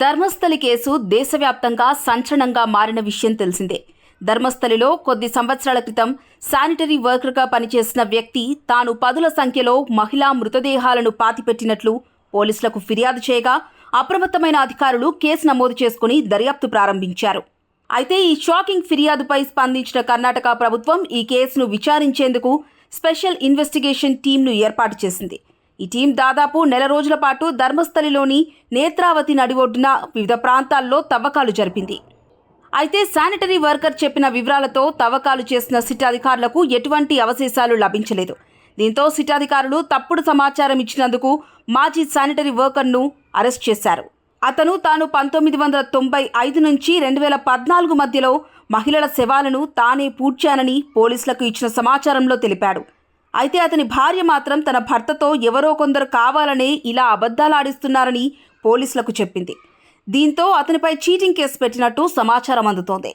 Dharmasthali case దేశవ్యాప్తంగా సంచలనంగా మారిన విషయం తెలిసిందే. ధర్మస్థలిలో కొద్ది సంవత్సరాల క్రితం శానిటరీ వర్కర్గా పనిచేసిన వ్యక్తి తాను పదుల సంఖ్యలో మహిళా మృతదేహాలను పాతిపెట్టినట్లు పోలీసులకు ఫిర్యాదు చేయగా అప్రమత్తమైన అధికారులు కేసు నమోదు చేసుకుని దర్యాప్తు ప్రారంభించారు. అయితే ఈ షాకింగ్ ఫిర్యాదుపై స్పందించిన కర్ణాటక ప్రభుత్వం ఈ కేసును విచారించేందుకు స్పెషల్ ఇన్వెస్టిగేషన్ టీంను ఏర్పాటు చేసింది. ఈ టీం దాదాపు నెల రోజుల పాటు ధర్మస్థలిలోని నేత్రావతి నడి ఒడ్డున వివిధ ప్రాంతాల్లో తవ్వకాలు జరిపింది. అయితే శానిటరీ వర్కర్ చెప్పిన వివరాలతో తవ్వకాలు చేసిన సిట్ అధికారులకు ఎటువంటి అవశేషాలు లభించలేదు. దీంతో సిటీ అధికారులు తప్పుడు సమాచారం ఇచ్చినందుకు మాజీ శానిటరీ వర్కర్ను అరెస్ట్ చేశారు. అతను తాను పంతొమ్మిది వందల తొంభై ఐదు నుంచి రెండు వేల పద్నాలుగు మధ్యలో మహిళల శవాలను తానే పూడ్చానని పోలీసులకు ఇచ్చిన సమాచారంలో తెలిపాడు. అయితే అతని భార్య మాత్రం తన భర్తతో ఎవరో కొందరు కావాలని ఇలా అబద్ధాలాడిస్తున్నారని పోలీసులకు చెప్పింది. దీంతో అతనిపై చీటింగ్ కేసు పెట్టినట్టు సమాచారం అందుతోంది.